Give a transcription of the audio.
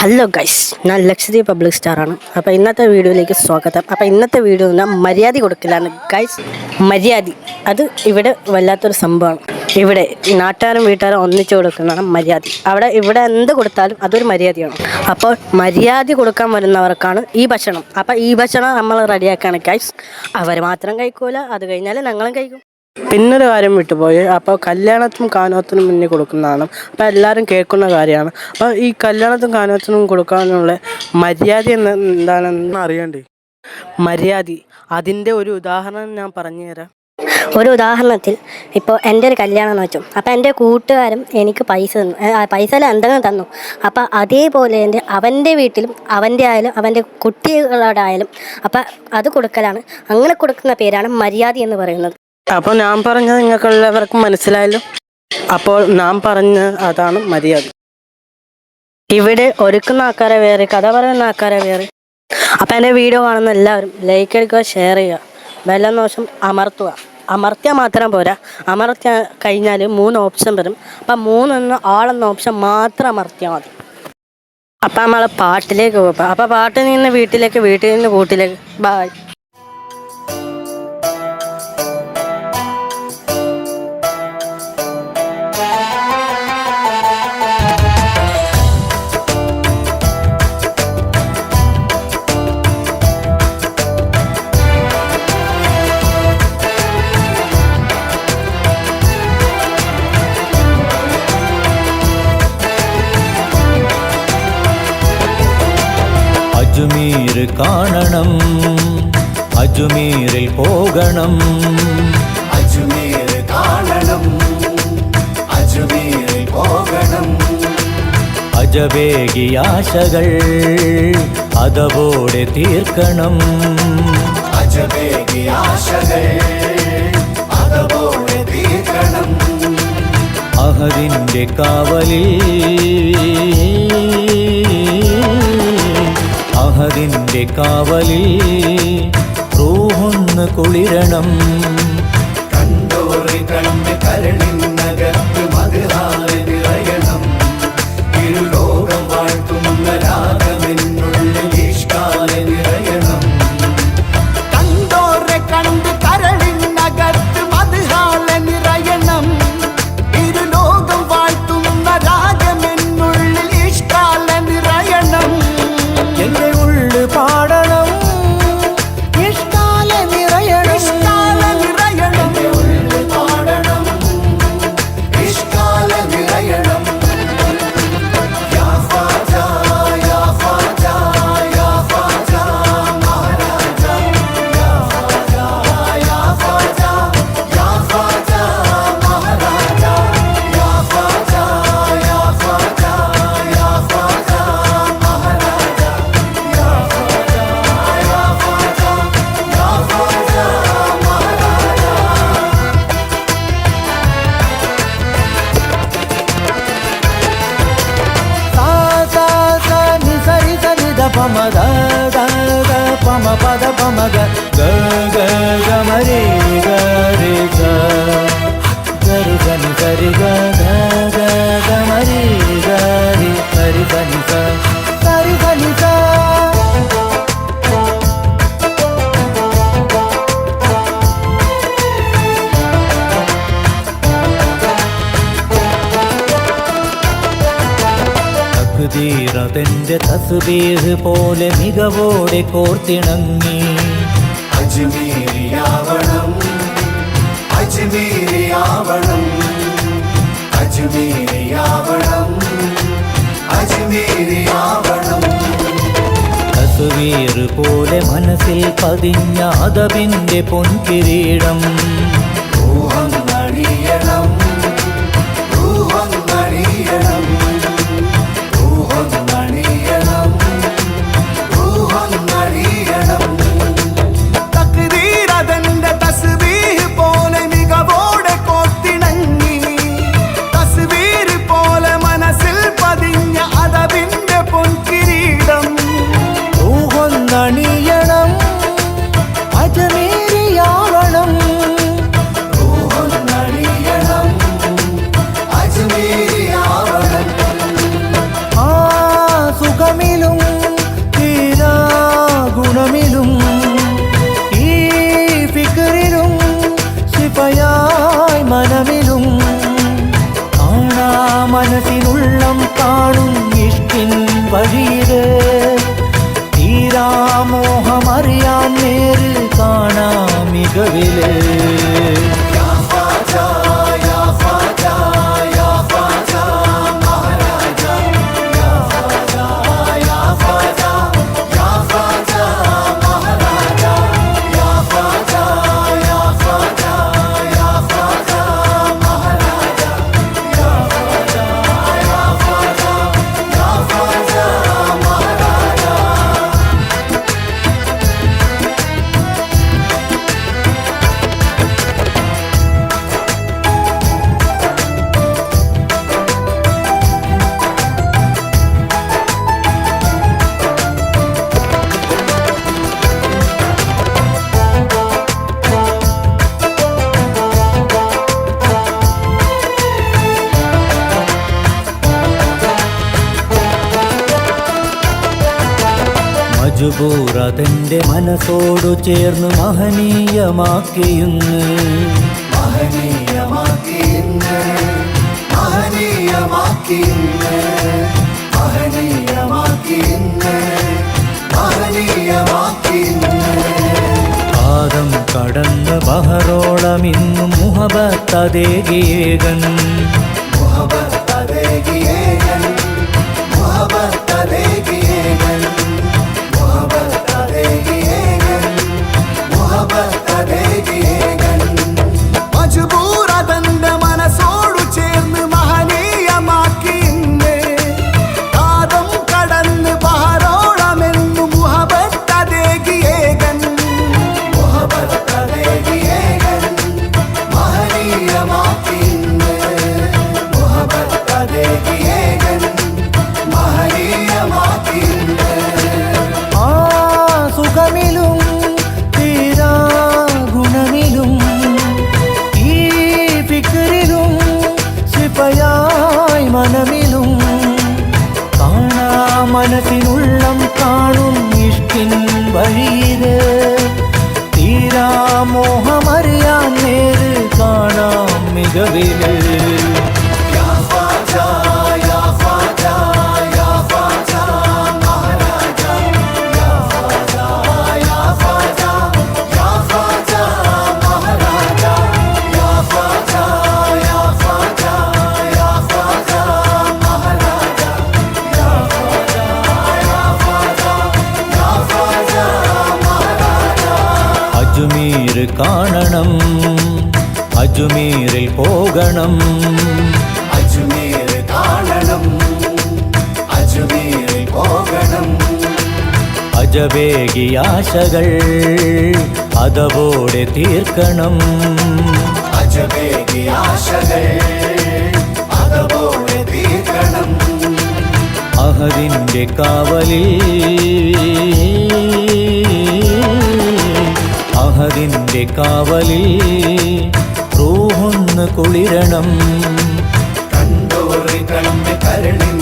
Hello guys ഞാൻ Lakshadweep public സ്റ്റാറാണ്. അപ്പോൾ ഇന്നത്തെ വീഡിയോയിലേക്ക് സ്വാഗതം. അപ്പോൾ ഇന്നത്തെ വീഡിയോ ഞാൻ മര്യാദ കൊടുക്കലാണ്. ഗൈസ് മര്യാദ. അത് ഇവിടെ വല്ലാത്തൊരു സംഭവമാണ്. ഇവിടെ നാട്ടുകാരും വീട്ടുകാരും ഒന്നിച്ച് കൊടുക്കുന്നതാണ് മര്യാദ. അവിടെ ഇവിടെ എന്ത് കൊടുത്താലും അതൊരു മര്യാദയാണ്. അപ്പോൾ മര്യാദ കൊടുക്കാൻ വരുന്നവർക്കാണ് ഈ ഭക്ഷണം. അപ്പോൾ ഈ ഭക്ഷണം നമ്മൾ റെഡിയാക്കുകയാണ് ഗൈസ് അവർ മാത്രം കഴിക്കൂല. അത് കഴിഞ്ഞാൽ ഞങ്ങളും കഴിക്കും. പിന്നൊരു കാര്യം വിട്ടുപോയി. അപ്പോൾ കല്യാണത്തിനും കാനോത്തിനും മുന്നേ കൊടുക്കുന്നതാണ്. അപ്പോൾ എല്ലാവരും കേൾക്കുന്ന കാര്യമാണ്. അപ്പോൾ ഈ കല്യാണത്തിനും കാനോത്തിനും കൊടുക്കാനുള്ള മര്യാദ എന്ന് എന്താണെന്ന് അറിയണ്ടേ. മര്യാദ. അതിന്റെ ഒരു ഉദാഹരണം ഞാൻ പറഞ്ഞുതരാം ഒരു ഉദാഹരണത്തിൽ ഇപ്പോൾ എന്റെ ഒരു കല്യാണം എന്ന് വെച്ചു. അപ്പോൾ എന്റെ കൂട്ടുകാരും എനിക്ക് പൈസ തന്നു. പൈസ എന്തെങ്കിലും തന്നു. അപ്പോൾ അതേപോലെ എന്റെ അവന്റെ വീട്ടിലും അവന്റെ ആയാലും അവന്റെ കുട്ടികളോടായാലും അപ്പോൾ അപ്പം അത് കൊടുക്കലാണ്. അങ്ങനെ കൊടുക്കുന്ന പേരാണ് മര്യാദ എന്ന് പറയുന്നത്. അപ്പോൾ ഞാൻ പറഞ്ഞത് നിങ്ങൾക്കുള്ളവർക്ക് മനസ്സിലായല്ലോ. അപ്പോൾ നാം പറഞ്ഞ അതാണ് മര്യാദ. ഇവിടെ ഒരുക്കുന്ന ആൾക്കാരെ വേറെ കഥ പറയുന്ന ആൾക്കാരെ വേറെ. അപ്പം എന്റെ വീഡിയോ കാണുന്ന എല്ലാവരും ലൈക്ക് എടുക്കുക ഷെയർ ചെയ്യുക. ബെല്ലനോഷം അമർത്തുക. അമർത്തിയാൽ മാത്രം പോരാ. അമർത്തിയ കഴിഞ്ഞാൽ മൂന്ന് ഓപ്ഷൻ വരും. അപ്പം മൂന്നെന്ന് ആളെന്ന ഓപ്ഷൻ മാത്രം അമർത്തിയാൽ മതി. അപ്പം നമ്മൾ പാട്ടിലേക്ക് പോകാം. അപ്പം പാട്ടിൽ നിന്ന് വീട്ടിലേക്ക് വീട്ടിൽ നിന്ന് കൂട്ടിലേക്ക്. ബായ് കാണണം. അജ്മീരിൽ പോകണം. അജ്മീർ കാണണം. അജ്മീരിൽ പോകണം. അജബേകിയാശകൾ അതവോടെ തീർക്കണം. അജബേകിയാശകൾ അതവോടെ തീർക്കണം. അഹദിന്റെ കാവലിൽ അഹദിന്റെ കാവലിൽ റൂഹൊന്ന് കുളിരണം. పమ ద పమ పద തക്തീറതെന്റെ തസ്ബീഹ് പോലെ മികവോടെ കോർത്തിണങ്ങി. അജ്മീരിയാവണം അജ്മീരിയാവണം അജ്മീരിയാവണം അജ്മീരിയാവണം. തസ്വീർ പോലെ മനസ്സിൽ പതിഞ്ഞ അതവിന്റെ പൊൻകിരീടം. അജുബൂർ അതെന്റെ മനസ്സോടു ചേർന്ന് മഹനീയമാക്കിയുന്നു. പാദം കടന്ന ബഹറോളം ഇന്നും മുഹബത്തതേകീകൻ മുഹബത്തതേകിയ അജ്മീർ കാണണം. അജ്മീറിൽ പോകണം. അജ്മീർ കാണണം. അജ്മീറിൽ പോകണം. അജബേകിയാശകൾ അതവോടെ തീർക്കണം. അജബേകിയാശകൾ അതവോടെ തീർക്കണം. അഹരിന്റെ കാവലിൽ അഹദിന്റെ കാവലിൽ റൂഹൊന്ന് കുളിരണം. കണ്ടോറി കണ്ടോറിക്കണം കരളിൽ